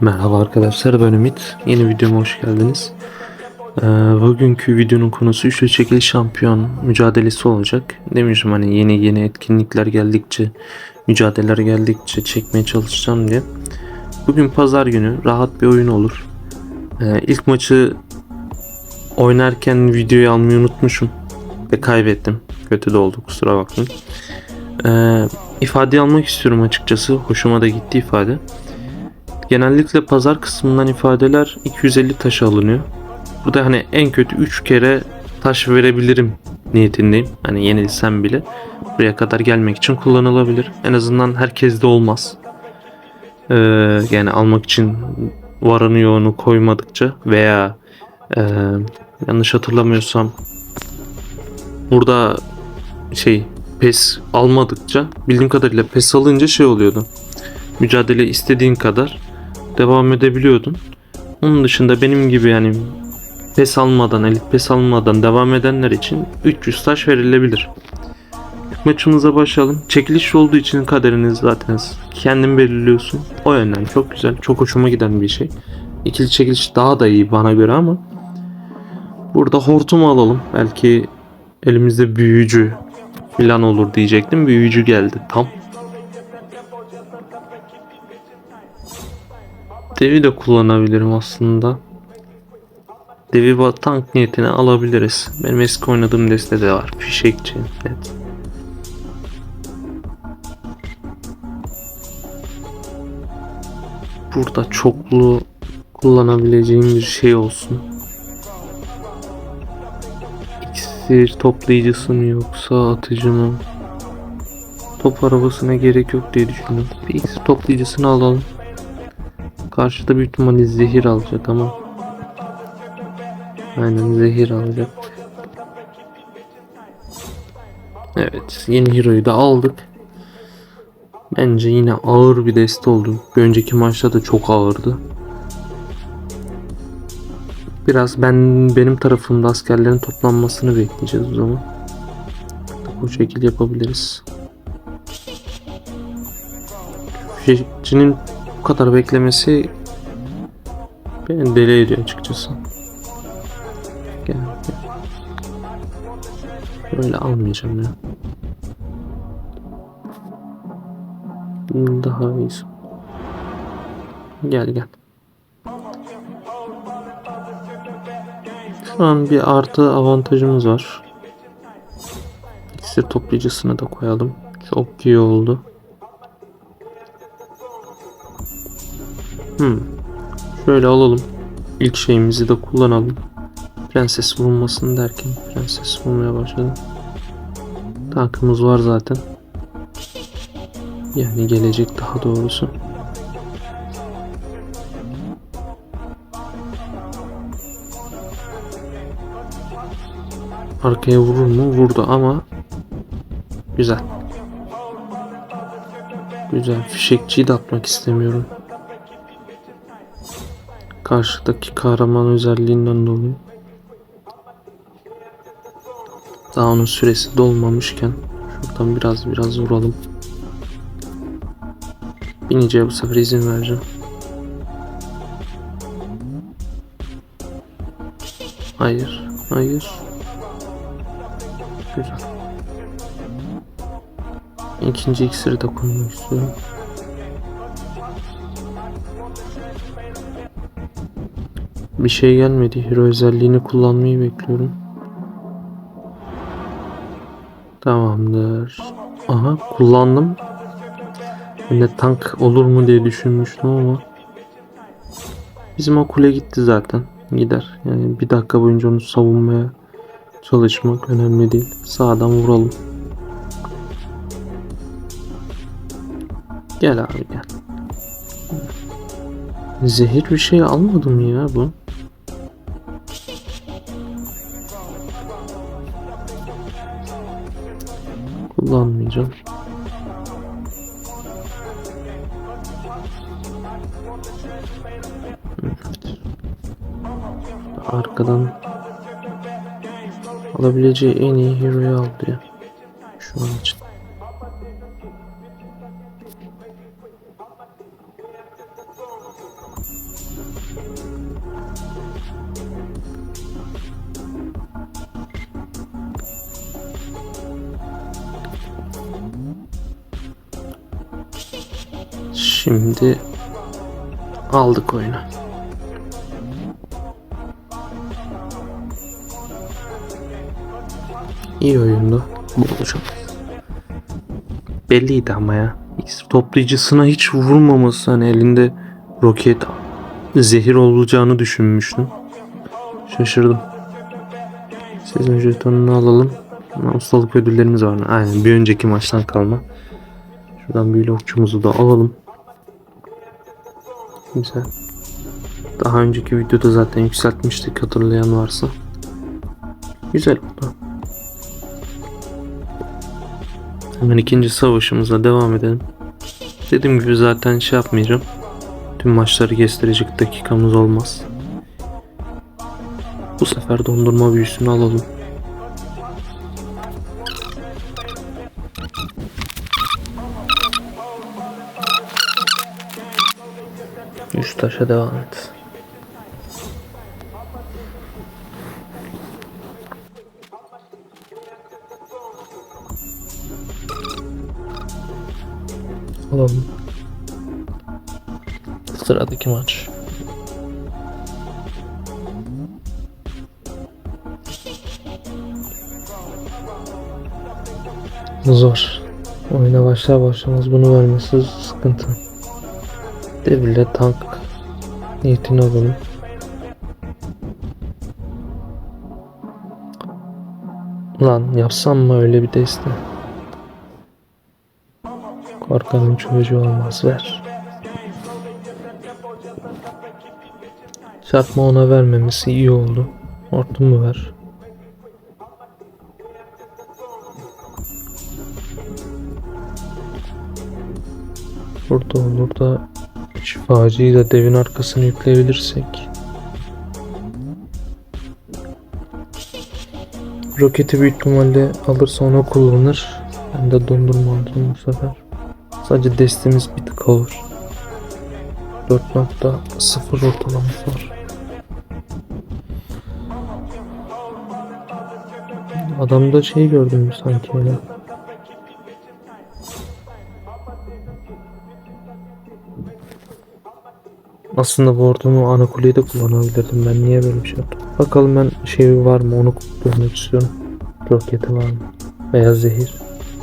Merhaba arkadaşlar ben Ümit. Yeni videoma hoş geldiniz. Ee, bugünkü videonun konusu üçlü çekiliş şampiyon mücadelesi olacak. Demişim hani yeni yeni etkinlikler geldikçe, mücadeleler geldikçe çekmeye çalışacağım diye. Bugün pazar günü rahat bir oyun olur. Ee, ilk maçı oynarken videoyu almayı unutmuşum ve kaybettim. Kötü de oldu kusura bakmayın. Ee, ifade almak istiyorum açıkçası. Hoşuma da gitti ifade. Genellikle pazar kısmından ifadeler 250 taş alınıyor. Burada hani en kötü 3 kere taş verebilirim niyetindeyim. Hani yenilsem bile buraya kadar gelmek için kullanılabilir. En azından herkes de olmaz. Ee, yani almak için varanı yoğunu koymadıkça veya e, yanlış hatırlamıyorsam burada şey pes almadıkça bildiğim kadarıyla pes alınca şey oluyordu. Mücadele istediğin kadar devam edebiliyordun. Onun dışında benim gibi yani pes almadan, elit pes almadan devam edenler için 300 taş verilebilir. Maçımıza başlayalım. Çekiliş olduğu için kaderiniz zaten kendin belirliyorsun. O yönden çok güzel, çok hoşuma giden bir şey. İkili çekiliş daha da iyi bana göre ama burada hortum alalım. Belki elimizde büyücü falan olur diyecektim. Büyücü geldi tam. Devi de kullanabilirim aslında. Devi tank niyetine alabiliriz. Benim eski oynadığım deste de var. Fişekçi. Evet. Burada çoklu kullanabileceğim bir şey olsun. İksir toplayıcısı mı yoksa atıcı mı? Top arabasına gerek yok diye düşündüm. Bir iksir toplayıcısını alalım. Karşıda büyük ihtimalle zehir alacak ama. Aynen zehir alacak. Evet yeni hero'yu da aldık. Bence yine ağır bir deste oldu. Bir önceki maçta da çok ağırdı. Biraz ben benim tarafımda askerlerin toplanmasını bekleyeceğiz o zaman. Bu şekilde yapabiliriz. Fişekçinin bu kadar beklemesi beni deli ediyor açıkçası. Gel. Böyle almayacağım ya. Daha iyisi. Gel gel. Şu an bir artı avantajımız var. İksir toplayıcısını da koyalım. Çok iyi oldu. Hmm. Şöyle alalım. İlk şeyimizi de kullanalım. Prenses vurmasın derken prenses vurmaya başladı. Tankımız var zaten. Yani gelecek daha doğrusu. Arkaya vurur mu? Vurdu ama güzel. Güzel. Fişekçiyi de atmak istemiyorum. Karşıdaki kahraman özelliğinden dolayı. Daha onun süresi dolmamışken şuradan biraz biraz vuralım. Biniciye bu sefer izin vereceğim. Hayır, hayır. Güzel. İkinci iksiri de koymak istiyorum. Bir şey gelmedi. Hero özelliğini kullanmayı bekliyorum. Tamamdır. Aha kullandım. Ben de tank olur mu diye düşünmüştüm ama. Bizim o kule gitti zaten. Gider. Yani bir dakika boyunca onu savunmaya çalışmak önemli değil. Sağdan vuralım. Gel abi gel. Zehir bir şey almadım ya bu. Evet. Arkadan alabileceği en iyi hero'yu aldı ya. Şu an için. Şimdi aldık oyunu. İyi oyundu. Bu olacak. Belliydi ama ya. Toplayıcısına hiç vurmaması hani elinde roket zehir olacağını düşünmüştüm. Şaşırdım. Sezon jetonunu alalım. Ustalık ödüllerimiz var. Aynen bir önceki maçtan kalma. Şuradan büyülü okçumuzu da alalım. Güzel. Daha önceki videoda zaten yükseltmiştik hatırlayan varsa. Güzel oldu. Hemen ikinci savaşımıza devam edelim. Dediğim gibi zaten şey yapmayacağım. Tüm maçları kestirecek dakikamız olmaz. Bu sefer dondurma büyüsünü alalım. Üst taşa devam et. Alalım. Sıradaki maç. Zor. Oyuna başlar başlamaz bunu vermesi sıkıntı. Devirle tank niyetini alalım. Lan yapsam mı öyle bir deste? Korkanın çocuğu olmaz ver. Çarpma ona vermemesi iyi oldu. Hortum mu ver? Burada olur da şifacıyı da devin arkasını yükleyebilirsek. Roketi büyük ihtimalle alırsa ona kullanır. Ben de dondurma alacağım bu sefer. Sadece destemiz bir tık olur. 4.0 ortalaması var. Adamda şey gördüm sanki öyle. Aslında bu ortamı ana kuleyi de kullanabilirdim. Ben niye böyle bir şey yaptım? Bakalım ben şey var mı onu görmek istiyorum. Roketi var mı? Veya zehir.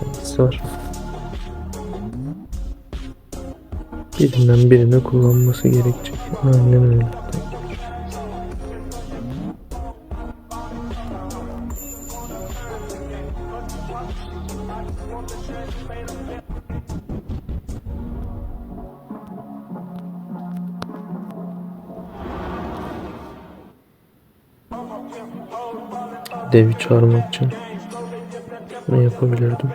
Hangisi var? Birinden birine kullanması gerekecek. Aynen öyle. Devi çağırmak için ne yapabilirdim?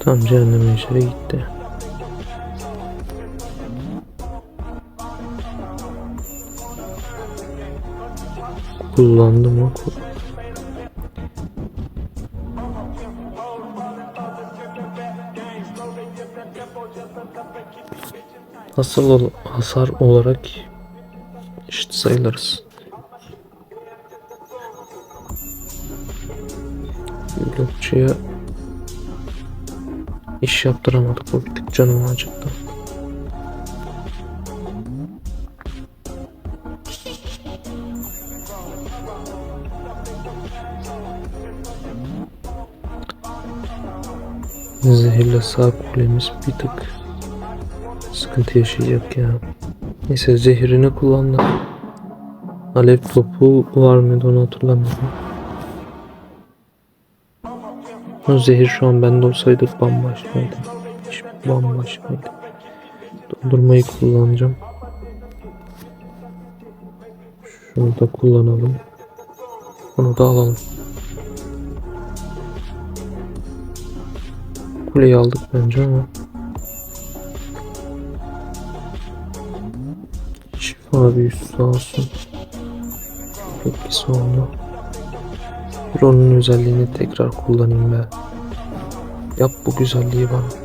Tam cehenneme işare gitti. Kullandı mı? Asıl ol- hasar olarak eşit sayılırız. Blokçuya iş yaptıramadık. O bir tık canımı acıttı. Zehirle sağ kulemiz bir tık sıkıntı yaşayacak ya. Neyse zehirini kullandı. Alev topu var mıydı onu hatırlamıyorum. O zehir şu an bende olsaydı bambaşkaydı. Hiç bambaşkaydı. Dondurmayı kullanacağım. Şunu da kullanalım. Bunu da alalım. Kuleyi aldık bence ama. Şifa büyüsü sağ olsun. Etkisi oldu. Bir onun özelliğini tekrar kullanayım be. Yap bu güzelliği bana.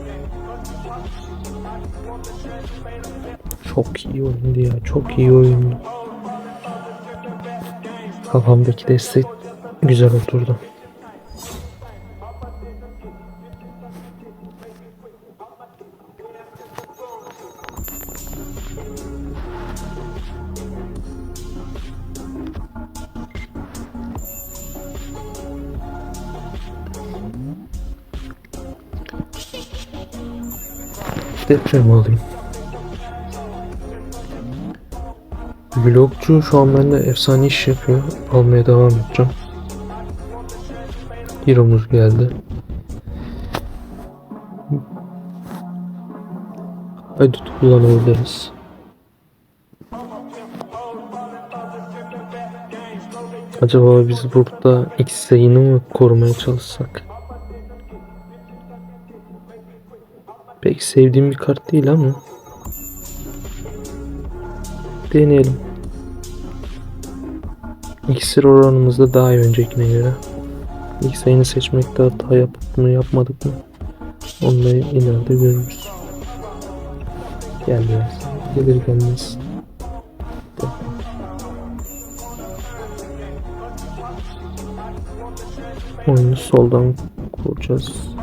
Çok iyi oyundu ya. Çok iyi oyundu. Kafamdaki destek güzel oturdu. Deprem alayım. Vlogcu şu an bende efsane iş yapıyor. Almaya devam edeceğim. Hero'muz geldi. Haydut kullanabiliriz. Acaba biz burada X yayını mı korumaya çalışsak? Pek sevdiğim bir kart değil ama deneyelim. İksir oranımız da daha iyi öncekine göre. İlk sayını seçmekte hata yapıp mı yapmadık mı? Da ileride görürüz. Gelmez. Gelir gelmez. Oyunu soldan kuracağız.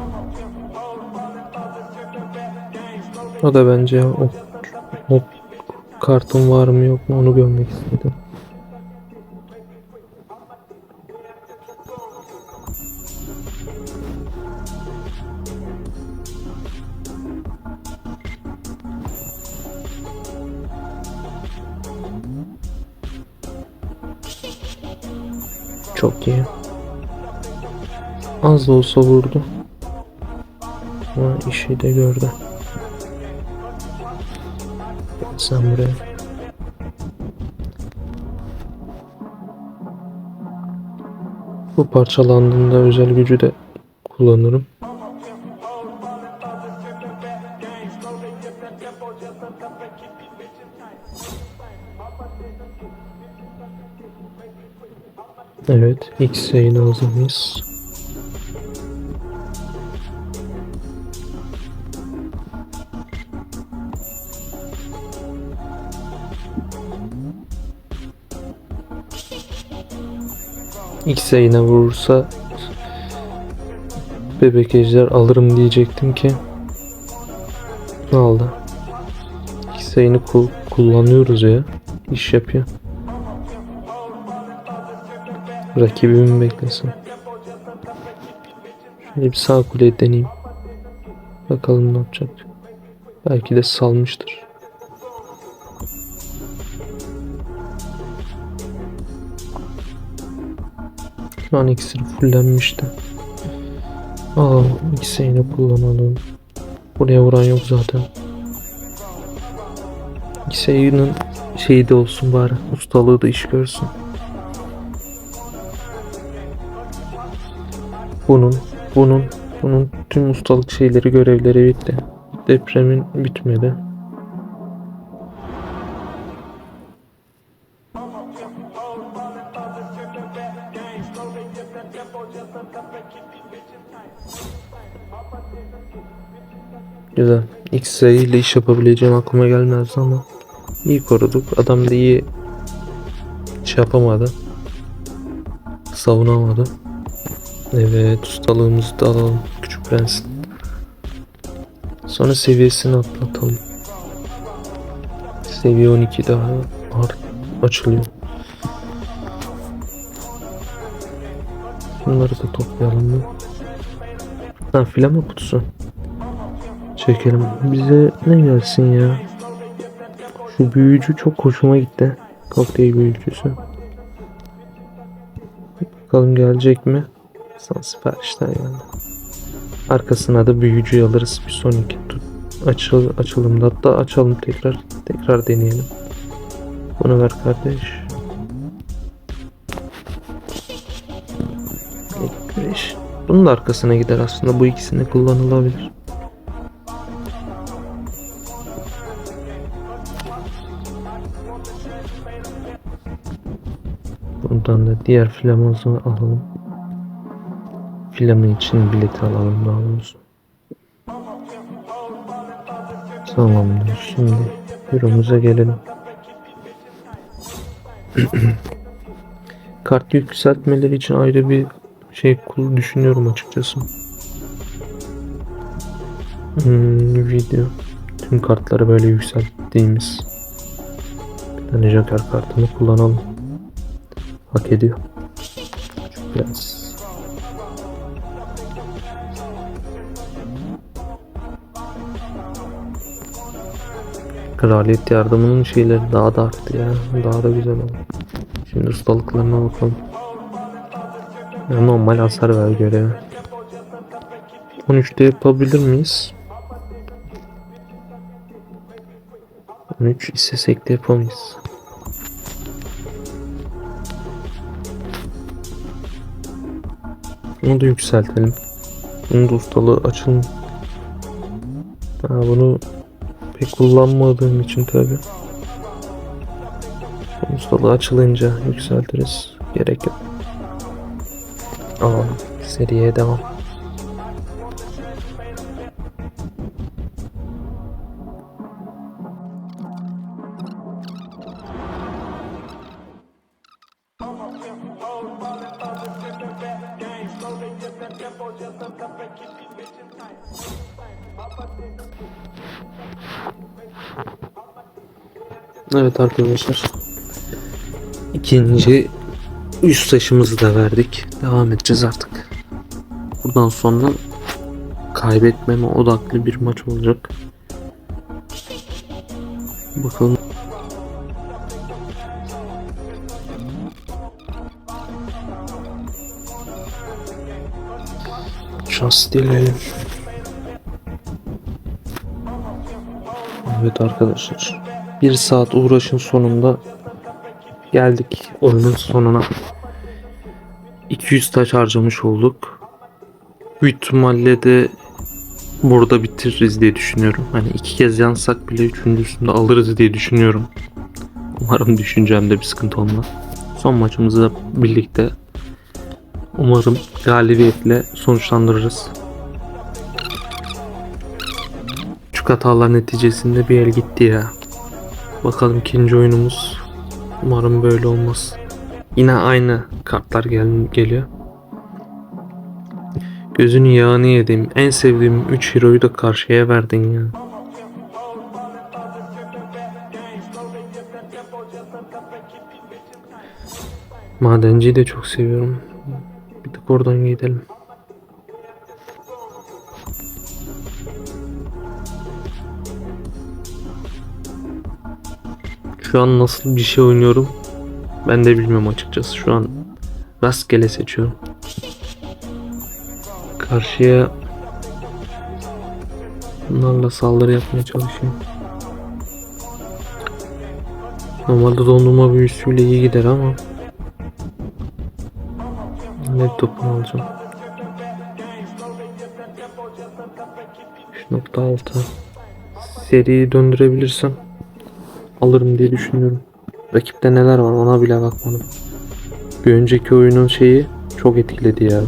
O da bence o, o kartın var mı yok mu onu görmek istedim. Çok iyi. Az da olsa vurdu. Ama işi de gördü. Sen buraya. Bu parçalandığında özel gücü de kullanırım. Evet, X yayını hazır X yayına vurursa bebek ejder alırım diyecektim ki aldı. X yayını kul- kullanıyoruz ya. İş yapıyor. Rakibimi beklesin. Şöyle bir sağ kuleyi deneyeyim. Bakalım ne yapacak. Belki de salmıştır. Şu an iksiri fullenmişti. Aa ikisini kullanalım. Buraya vuran yok zaten. İkisinin şeyi de olsun bari. Ustalığı da iş görsün. Bunun, bunun, bunun tüm ustalık şeyleri, görevleri bitti. Depremin bitmedi. Güzel. X ile iş yapabileceğim aklıma gelmezdi ama iyi koruduk. Adam da iyi şey yapamadı. Savunamadı. Evet ustalığımızı da alalım küçük prensin. Sonra seviyesini atlatalım. Seviye 12 daha açılıyor. Bunları da toplayalım mı? Ha filama kutusu. Çekelim. Bize ne gelsin ya? Şu büyücü çok hoşuma gitti. Kokteyl büyücüsü. Bakalım gelecek mi? Son siparişler geldi. Arkasına da büyücü alırız bir sonraki tut açıl açılımda hatta açalım tekrar tekrar deneyelim. Bunu ver kardeş. Bunun da arkasına gider aslında bu ikisini kullanılabilir. Buradan da diğer flamozunu alalım. Filamı için bileti alalım daha doğrusu. Tamamdır. Şimdi büromuza gelelim. Kart yükseltmeleri için ayrı bir şey düşünüyorum açıkçası. Hmm, video. Tüm kartları böyle yükselttiğimiz bir tane Joker kartını kullanalım. Hak ediyor. Biraz. Kraliyet yardımının şeyleri daha da arttı ya. Daha da güzel oldu. Şimdi ustalıklarına bakalım. Ya normal hasar ver görevi. 13'te yapabilir miyiz? 13 istesek de yapamayız. Bunu da yükseltelim. Bunun da ustalığı açın. Ha, bunu pek kullanmadığım için tabi. Ustalığı açılınca yükseltiriz. Gerek yok. Aa, seriye devam. Evet arkadaşlar. İkinci üst taşımızı da verdik. Devam edeceğiz artık. Buradan sonra kaybetmeme odaklı bir maç olacak. Bakalım. Şans dileyelim. Evet arkadaşlar. Bir saat uğraşın sonunda geldik oyunun sonuna. 200 taş harcamış olduk. Büyük ihtimalle de burada bitiririz diye düşünüyorum. Hani iki kez yansak bile üçüncüsünde alırız diye düşünüyorum. Umarım düşüncemde bir sıkıntı olmaz. Son maçımızı da birlikte umarım galibiyetle sonuçlandırırız. Küçük hatalar neticesinde bir el gitti ya. Bakalım ikinci oyunumuz. Umarım böyle olmaz. Yine aynı kartlar gel geliyor. Gözünü yağını yedim. En sevdiğim 3 hero'yu da karşıya verdin ya. Madenciyi de çok seviyorum. Bir tık oradan gidelim. Şu an nasıl bir şey oynuyorum ben de bilmiyorum açıkçası. Şu an rastgele seçiyorum. Karşıya bunlarla saldırı yapmaya çalışayım. Normalde dondurma büyüsüyle iyi gider ama ne topunu alacağım. 3.6 Seriyi döndürebilirsem alırım diye düşünüyorum. Rakipte neler var ona bile bakmadım. Bir önceki oyunun şeyi çok etkiledi ya.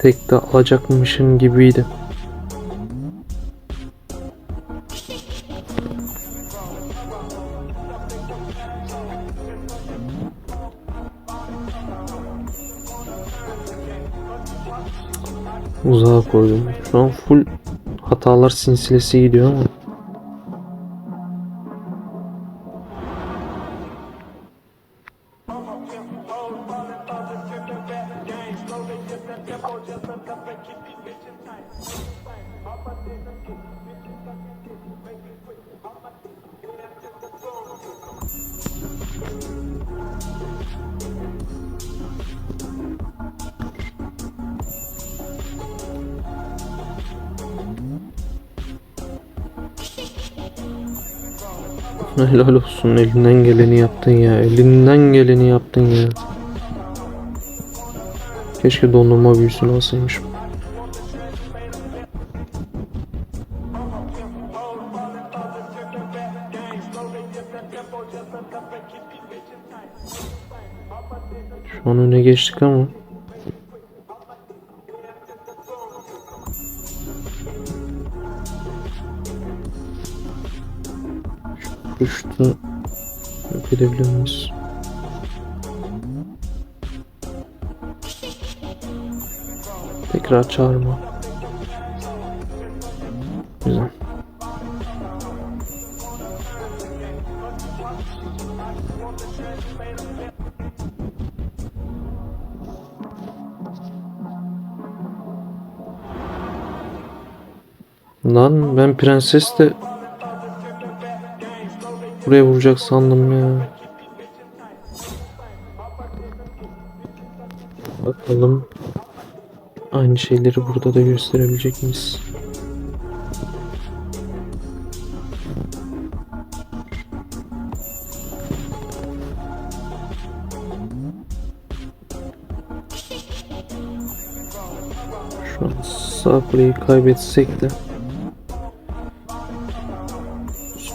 Tek de alacakmışım gibiydi. Uzağa koydum. Şu an full hatalar sinsilesi gidiyor ama Helal olsun elinden geleni yaptın ya. Elinden geleni yaptın ya. Keşke dondurma büyüsünü alsaymışım. Şu an öne geçtik ama Kuştu yok edebiliyor muyuz? Tekrar çağırma. Güzel. Lan ben prenses de buraya vuracak sandım ya. Bakalım aynı şeyleri burada da gösterebilecek miyiz? Şu an sağ kaybetsek de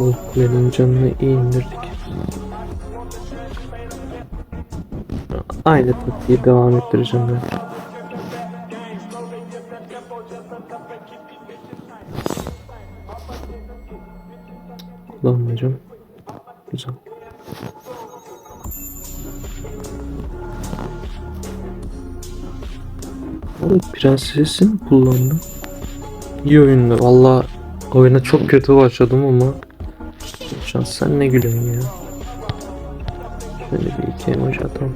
sol kulenin canını iyi indirdik. Aynı taktiği devam ettireceğim ben. Kullanmayacağım. Güzel. Evet, prensesi mi kullandım? İyi oyundu. Valla oyuna çok kötü başladım ama şu an sen ne gülüyorsun ya? Şöyle bir iki emoji atalım.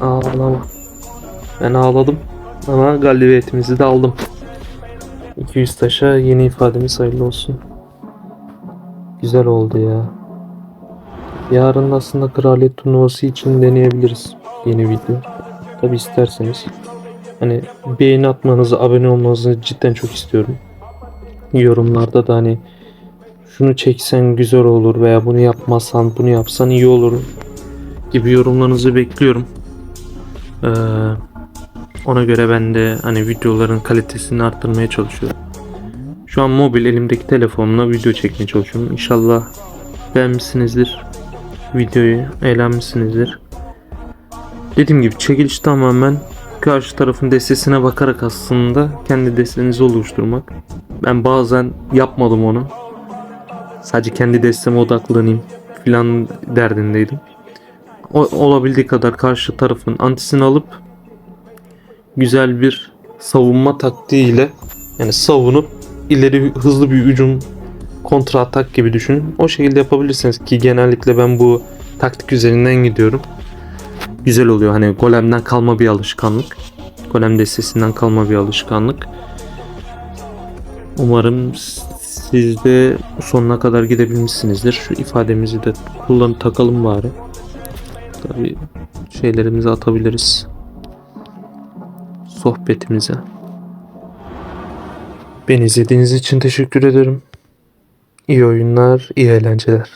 Ağlama. Ben ağladım ama galibiyetimizi de aldım. 200 taşa yeni ifademiz hayırlı olsun. Güzel oldu ya. Yarın aslında kraliyet turnuvası için deneyebiliriz yeni video. Tabi isterseniz. Hani beğeni atmanızı, abone olmanızı cidden çok istiyorum. Yorumlarda da hani şunu çeksen güzel olur veya bunu yapmazsan bunu yapsan iyi olur gibi yorumlarınızı bekliyorum. Ee, ona göre ben de hani videoların kalitesini arttırmaya çalışıyorum. Şu an mobil elimdeki telefonla video çekmeye çalışıyorum. İnşallah beğenmişsinizdir videoyu, eğlenmişsinizdir. Dediğim gibi çekiliş tamamen karşı tarafın destesine bakarak aslında kendi destenizi oluşturmak. Ben bazen yapmadım onu. Sadece kendi desteme odaklanayım filan derdindeydim. O, olabildiği kadar karşı tarafın antisini alıp güzel bir savunma taktiğiyle yani savunup ileri hızlı bir hücum kontra atak gibi düşünün. O şekilde yapabilirsiniz ki genellikle ben bu taktik üzerinden gidiyorum. Güzel oluyor hani golemden kalma bir alışkanlık. Golem destesinden kalma bir alışkanlık. Umarım siz de sonuna kadar gidebilmişsinizdir. Şu ifademizi de kullan takalım bari. Tabii şeylerimizi atabiliriz. Sohbetimize. Beni izlediğiniz için teşekkür ederim. İyi oyunlar, iyi eğlenceler.